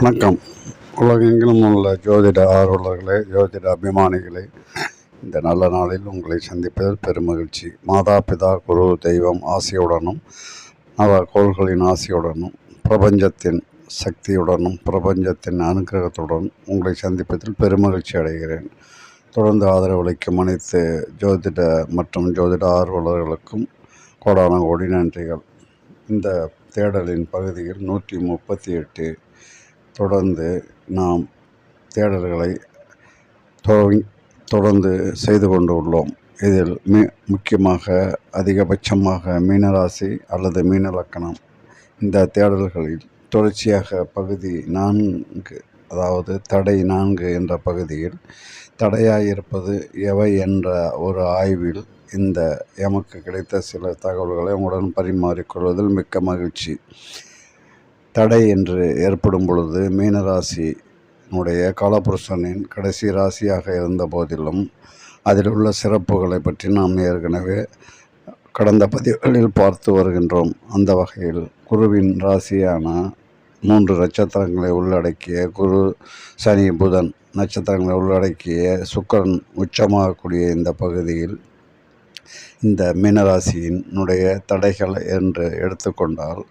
வணக்கம். உலகெங்கிலும் உள்ள ஜோதிட ஆர்வலர்களே ஜோதிட அபிமானிகளே இந்த நல்ல நாளில் உங்களை சந்திப்பதில் பெருமகிழ்ச்சி. மாதா பிதா குரு தெய்வம் ஆசையுடனும் நவ கோள்களின் ஆசையுடனும் பிரபஞ்சத்தின் சக்தியுடனும் பிரபஞ்சத்தின் அனுக்கிரகத்துடன் உங்களை சந்திப்பதில் பெருமகிழ்ச்சி அடைகிறேன். தொடர்ந்து ஆதரவளிக்கும் அனைத்து ஜோதிட மற்றும் ஜோதிட ஆர்வலர்களுக்கும் கோடான கோடி நன்றிகள். இந்த தேடலின் பகுதியில் நூற்றி முப்பத்தி எட்டு தொடர்ந்து நாம் தேடல்களை தொடர்ந்து செய்து கொண்டு உள்ளோம். இதில் மி முக்கியமாக அதிகபட்சமாக மீனராசி அல்லது மீனலக்கணம். இந்த தேடல்களில் தொடர்ச்சியாக பகுதி நான்கு அதாவது தடை நான்கு என்ற பகுதியில் தடையாயிருப்பது எவை என்ற ஒரு ஆய்வில் இந்த எமக்கு கிடைத்த சில தகவல்களை உங்களுடன் பரிமாறிக்கொள்வதில் மிக்க மகிழ்ச்சி. தடை என்று ஏற்படும் பொழுது மீனராசினுடைய காலபுருஷனின் கடைசி ராசியாக இருந்த போதிலும் அதில் உள்ள சிறப்புகளை பற்றி நாம் ஏற்கனவே கடந்த பதிவுகளில் பார்த்து வருகின்றோம். அந்த வகையில் குருவின் ராசியான மூன்று நட்சத்திரங்களை உள்ளடக்கிய குரு சனி புதன் நட்சத்திரங்களை உள்ளடக்கிய சுக்கரன் உச்சமாகக்கூடிய இந்த பகுதியில் இந்த மீனராசியினுடைய தடைகள் என்று எடுத்துக்கொண்டால்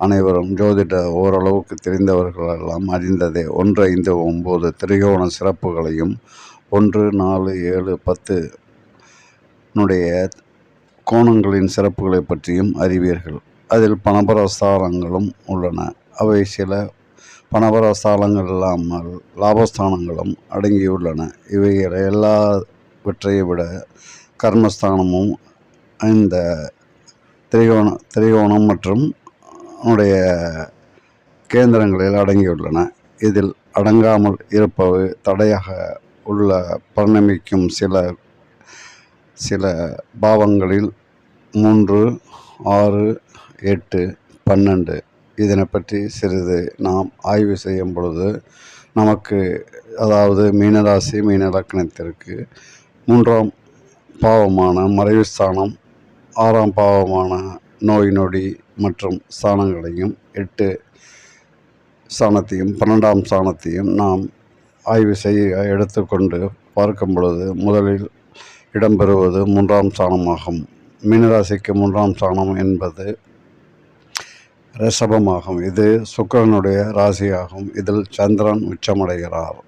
அனைவரும் ஜோதிட ஓரளவுக்கு தெரிந்தவர்களெல்லாம் அறிந்ததே ஒன்று ஐந்து ஒம்பது திரிகோண சிறப்புகளையும் ஒன்று நாலு ஏழு பத்து னுடைய கோணங்களின் சிறப்புகளை பற்றியும் அறிவீர்கள். அதில் பணபரஸ்தானங்களும் உள்ளன. அவை சில பணபரஸ்தானங்கள் இல்லாமல் லாபஸ்தானங்களும் அடங்கியுள்ளன. இவைகளை எல்லாவற்றை விட கர்மஸ்தானமும் இந்த திரிகோண திரிகோணம் மற்றும் உடைய கேந்திரங்களில் அடங்கியுள்ளன. இதில் அடங்காமல் இருப்பவை தடையாக உள்ள பரிணமிக்கும் சில சில பாவங்களில் மூன்று ஆறு எட்டு பன்னெண்டு. இதனை பற்றி சிறிது நாம் ஆய்வு செய்யும் பொழுது நமக்கு அதாவது மீனராசி மீன இலக்கணத்திற்கு மூன்றாம் பாவமான மறைவு ஸ்தானம் ஆறாம் பாவமான நோய் நொடி மற்றும் சாணங்களையும் எட்டு சாணத்தையும் பன்னெண்டாம் சாணத்தையும் நாம் ஆய்வு செய்ய எடுத்துக்கொண்டு பார்க்கும் பொழுது முதலில் இடம்பெறுவது மூன்றாம் சாணமாகும். மீனராசிக்கு மூன்றாம் சாணம் என்பது ரிஷபமாகும் இது சுக்கிரனுடைய ராசியாகும். இதில் சந்திரன் உச்சமடைகிறார்.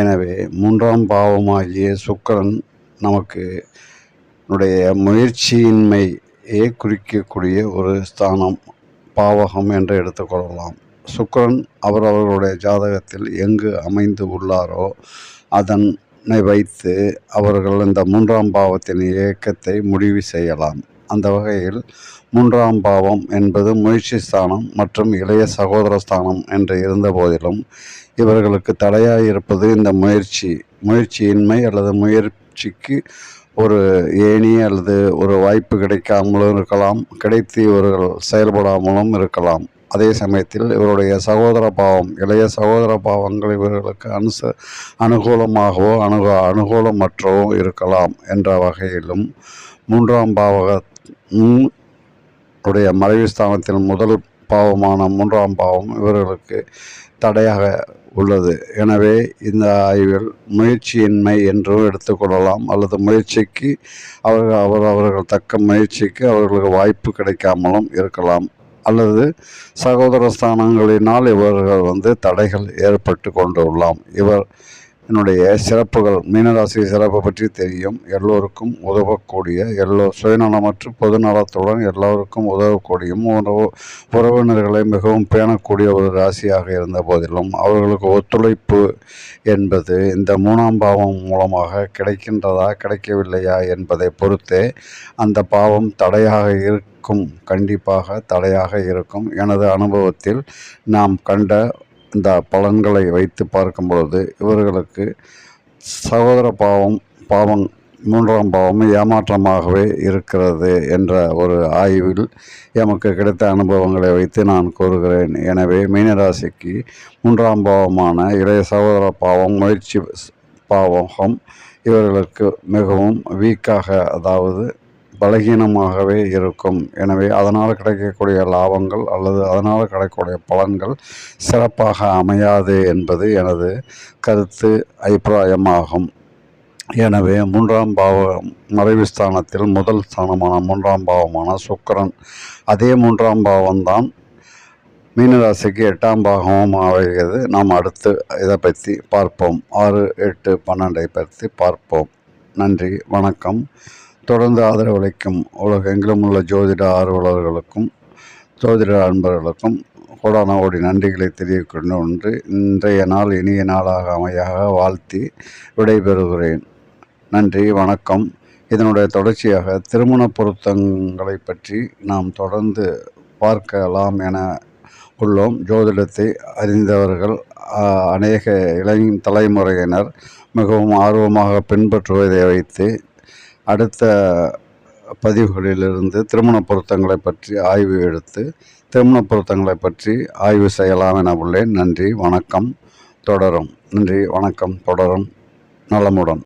எனவே மூன்றாம் பாவமாகிய சுக்கிரன் நமக்கு முயற்சியின்மை ஏ குறிக்கக்கூடிய ஒரு ஸ்தானம் பாவகம் என்று எடுத்துக்கொள்ளலாம் சுக்கரன் அவரவர்களுடைய ஜாதகத்தில் எங்கு அமைந்து உள்ளாரோ அதனை வைத்து அவர்கள் இந்த மூன்றாம் பாவத்தின் இயக்கத்தை முடிவு செய்யலாம். அந்த வகையில் மூன்றாம் பாவம் என்பது முயற்சி ஸ்தானம் மற்றும் இளைய சகோதர ஸ்தானம் என்று இருந்த போதிலும் இவர்களுக்கு தடையாக இருப்பது இந்த முயற்சி முயற்சியின்மை அல்லது முயற்சிக்கு ஒரு ஏணி அல்லது ஒரு வாய்ப்பு கிடைக்காமலும் இருக்கலாம் கிடைத்து இவர்கள் செயல்படாமலும் இருக்கலாம். அதே சமயத்தில் இவருடைய சகோதர பாவம் இளைய சகோதர பாவங்கள் இவர்களுக்கு அனுச அனுகூலமாகவோ அணுக அனுகூலமற்றவோ இருக்கலாம் என்ற வகையிலும் மூன்றாம் பாவக உடைய மறைவு ஸ்தானத்தின் முதல் பாவமான மூன்றாம் பாவம் இவர்களுக்கு தடையாக உள்ளது. எனவே இந்த ஆய்வில் முயற்சியின்மை என்றும் எடுத்துக்கொள்ளலாம் அல்லது முயற்சிக்கு அவர்கள் அவர் அவர்கள் தக்க முயற்சிக்கு அவர்களுக்கு வாய்ப்பு கிடைக்காமலும் இருக்கலாம். அல்லது சகோதர ஸ்தானங்களினால் இவர்கள் வந்து தடைகள் ஏற்பட்டு கொண்டுள்ளலாம் இவர் என்னுடைய சிறப்புகள் மீனராசி சிறப்பு பற்றி தெரியும். எல்லோருக்கும் உதவக்கூடிய எல்லோ சுயநலமற்று பொதுநலத்துடன் எல்லோருக்கும் உதவக்கூடியும் உறவு உறவினர்களை மிகவும் பேணக்கூடிய ஒரு ராசியாக இருந்த போதிலும் அவர்களுக்கு ஒத்துழைப்பு என்பது இந்த மூணாம் பாவம் மூலமாக கிடைக்கின்றதா கிடைக்கவில்லையா என்பதை பொறுத்தே அந்த பாவம் தடையாக இருக்கும் கண்டிப்பாக தடையாக இருக்கும். எனது அனுபவத்தில் நாம் கண்ட இந்த பலன்களை வைத்து பார்க்கும் பொழுது இவர்களுக்கு சகோதர பாவம் பாவம் மூன்றாம் பாவம் ஏமாற்றமாகவே இருக்கிறது என்ற ஒரு ஆய்வில் எமக்கு கிடைத்த அனுபவங்களை வைத்து நான் கூறுகிறேன். எனவே மீனராசிக்கு மூன்றாம் பாவமான இளைய சகோதர பாவம் முயற்சி பாவகம் இவர்களுக்கு மிகவும் வீக்காக அதாவது பலகீனமாகவே இருக்கும். எனவே அதனால் கிடைக்கக்கூடிய லாபங்கள் அல்லது அதனால் கிடைக்கக்கூடிய பலன்கள் சிறப்பாக அமையாது என்பது எனது கருத்து அபிப்பிராயமாகும். எனவே மூன்றாம் பாவம் மறைவு ஸ்தானத்தில் முதல் ஸ்தானமான மூன்றாம் பாவமான சுக்கரன். அதே மூன்றாம் பாவம்தான் மீனராசிக்கு எட்டாம் பாகமும் அமைகிறது நாம் அடுத்து இதை பற்றி பார்ப்போம். ஆறு எட்டு பன்னெண்டை பற்றி பார்ப்போம். நன்றி வணக்கம். தொடர்ந்து ஆதரவளிக்கும் உலகெங்கிலும் உள்ள ஜோதிட ஆர்வலர்களுக்கும் ஜோதிட அன்பர்களுக்கும் கோடான கோடி நன்றிகளை தெரிவிக்கொண்டு ஒன்று இன்றைய நாள் இனிய நாளாக அமையாக வாழ்த்தி விடைபெறுகிறேன். நன்றி வணக்கம். இதனுடைய தொடர்ச்சியாக திருமண பொருத்தங்களை பற்றி நாம் தொடர்ந்து பார்க்கலாம் என உள்ளோம். ஜோதிடத்தை அறிந்தவர்கள் அநேக இளைஞ தலைமுறையினர் மிகவும் ஆர்வமாக பின்பற்றுவதை வைத்து அடுத்த பதிவுகளிலிருந்து திருமண பொருத்தங்களை பற்றி ஆய்வு எடுத்து திருமண பொருத்தங்களை பற்றி ஆய்வு செய்யலாம் என உள்ளேன். நன்றி வணக்கம் தொடரும். நன்றி வணக்கம் தொடரும். நலமுடன்.